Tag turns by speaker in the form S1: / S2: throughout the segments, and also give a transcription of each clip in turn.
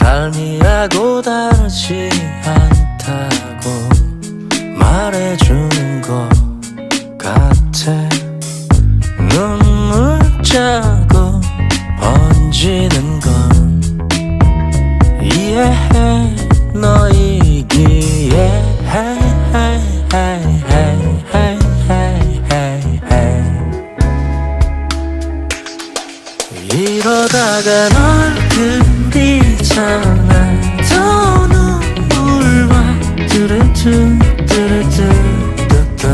S1: 나하고 다르지 않다고 말해주는 것 같아 눈물 자국 번지는 건 이해해 너이기에. 이러다가 널 그 리잖아. 더 눈물과 뚜루뚜 뚜루뚜 뚜뚜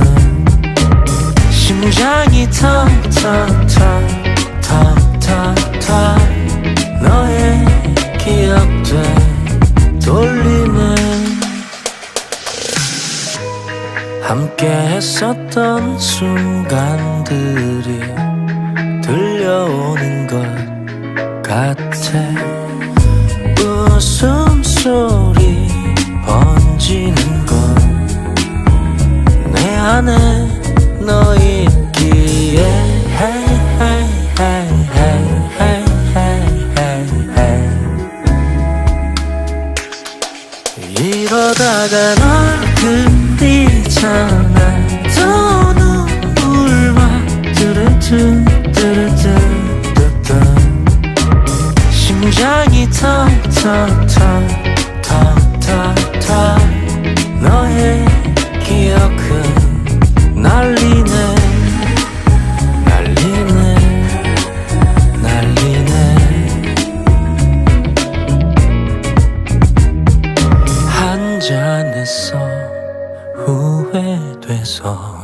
S1: 심장이 턱턱턱턱턱턱 너의 기억들 돌리네 함께 했었던 순간들이 들려오는 것 같아 웃음소리 번지는 건 내 안에 너 있기에. 이러다가 널 그리잖아 더 눈물과 뚜루뚜 뚜루뚜 뚜뚜 심장이 턱턱턱턱턱턱 너의 기억은 날리네. 날리네. 날리네. 한잔했어 후회돼서